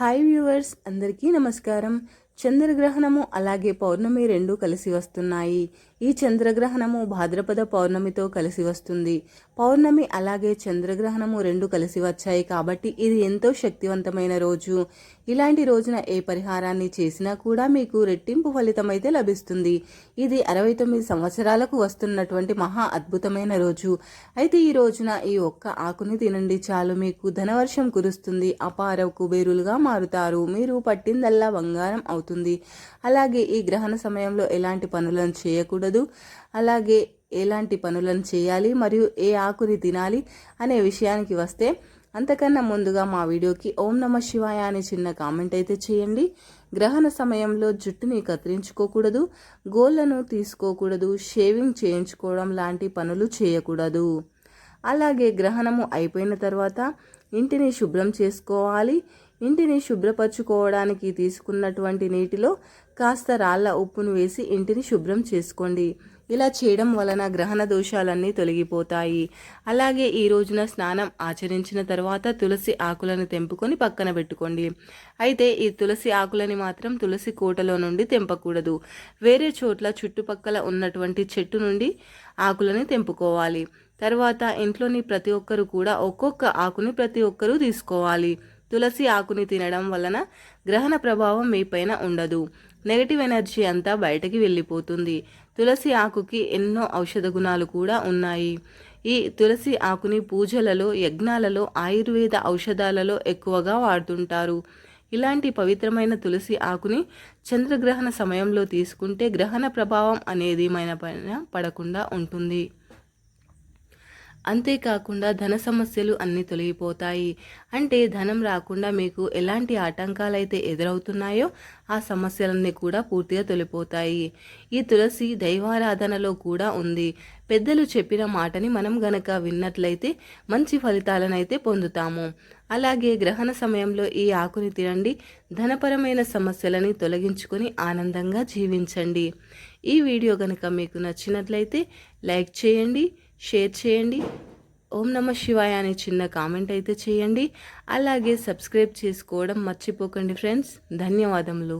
Hi viewers అందరికీ నమస్కారం. చంద్రగ్రహణము అలాగే పౌర్ణమి రెండు కలిసి వస్తున్నాయి. ఈ చంద్రగ్రహణము భాద్రపద పౌర్ణమితో కలిసి వస్తుంది. పౌర్ణమి అలాగే చంద్రగ్రహణము రెండు కలిసి వచ్చాయి కాబట్టి ఇది ఎంతో శక్తివంతమైన రోజు. ఇలాంటి రోజున ఏ పరిహారాన్ని చేసినా కూడా మీకు రెట్టింపు ఫలితం అయితే లభిస్తుంది. ఇది అరవై తొమ్మిది సంవత్సరాలకు వస్తున్నటువంటి మహా అద్భుతమైన రోజు. అయితే ఈ రోజున ఈ ఒక్క ఆకుని తినండి చాలు. మీకు ధనవర్షం కురుస్తుంది. అపార కుబేరులుగా మారుతారు. మీరు పట్టిందల్లా బంగారం అవుతుంది. అలాగే ఈ గ్రహణ సమయంలో ఎలాంటి పనులను చేయకూడదు. అలాగే ఎలాంటి పనులను చేయాలి మరియు ఏ ఆకుని తినాలి అనే విషయానికి వస్తే అంతకన్నా ముందుగా మా వీడియోకి ఓం నమ శివాయ అనే చిన్న కామెంట్ అయితే చేయండి. గ్రహణ సమయంలో జుట్టుని కత్తిరించుకోకూడదు గోళ్ళను తీసుకోకూడదు షేవింగ్ చేయించుకోవడం లాంటి పనులు చేయకూడదు. అలాగే గ్రహణము అయిపోయిన తర్వాత ఇంటిని శుభ్రం చేసుకోవాలి. ఇంటిని శుభ్రపరచుకోవడానికి తీసుకున్నటువంటి నీటిలో కాస్త రాళ్ళ ఉప్పును వేసి ఇంటిని శుభ్రం చేసుకోండి. ఇలా చేయడం వలన గ్రహణ దోషాలన్నీ తొలగిపోతాయి. అలాగే ఈ రోజున స్నానం ఆచరించిన తర్వాత తులసి ఆకులను తెంపుకొని పక్కన పెట్టుకోండి. అయితే ఈ తులసి ఆకులని మాత్రం తులసి కోటలో నుండి తెంపకూడదు. వేరే చోట్ల చుట్టుపక్కల ఉన్నటువంటి చెట్టు నుండి ఆకులని తెంపుకోవాలి. తర్వాత ఇంట్లోని ప్రతి ఒక్కరు కూడా ఒక్కొక్క ఆకుని ప్రతి ఒక్కరూ తీసుకోవాలి. తులసి ఆకుని తినడం వలన గ్రహణ ప్రభావం మీపైన ఉండదు. నెగటివ్ ఎనర్జీ అంతా బయటకి వెళ్ళిపోతుంది. తులసి ఆకుకి ఎన్నో ఔషధ గుణాలు కూడా ఉన్నాయి. ఈ తులసి ఆకుని పూజలలో యజ్ఞాలలో ఆయుర్వేద ఔషధాలలో ఎక్కువగా వాడుతుంటారు. ఇలాంటి పవిత్రమైన తులసి ఆకుని చంద్రగ్రహణ సమయంలో తీసుకుంటే గ్రహణ ప్రభావం అనేది మన పైన పడకుండా ఉంటుంది. అంతేకాకుండా ధన సమస్యలు అన్నీ తొలగిపోతాయి. అంటే ధనం రాకుండా మీకు ఎలాంటి ఆటంకాలైతే ఎదురవుతున్నాయో ఆ సమస్యలన్నీ కూడా పూర్తిగా తొలిపోతాయి ఈ తులసి దైవారాధనలో కూడా ఉంది. పెద్దలు చెప్పిన మాటని మనం గనక విన్నట్లయితే మంచి ఫలితాలనైతే పొందుతాము. అలాగే గ్రహణ సమయంలో ఈ ఆకుని తినండి. ధనపరమైన సమస్యలని తొలగించుకొని ఆనందంగా జీవించండి. ఈ వీడియో కనుక మీకు నచ్చినట్లయితే లైక్ చేయండి. షేర్ చేయండి. ఓం నమ శివాయ అనే చిన్న కామెంట్ అయితే చేయండి. అలాగే సబ్స్క్రైబ్ చేసుకోవడం మర్చిపోకండి ఫ్రెండ్స్. ధన్యవాదములు.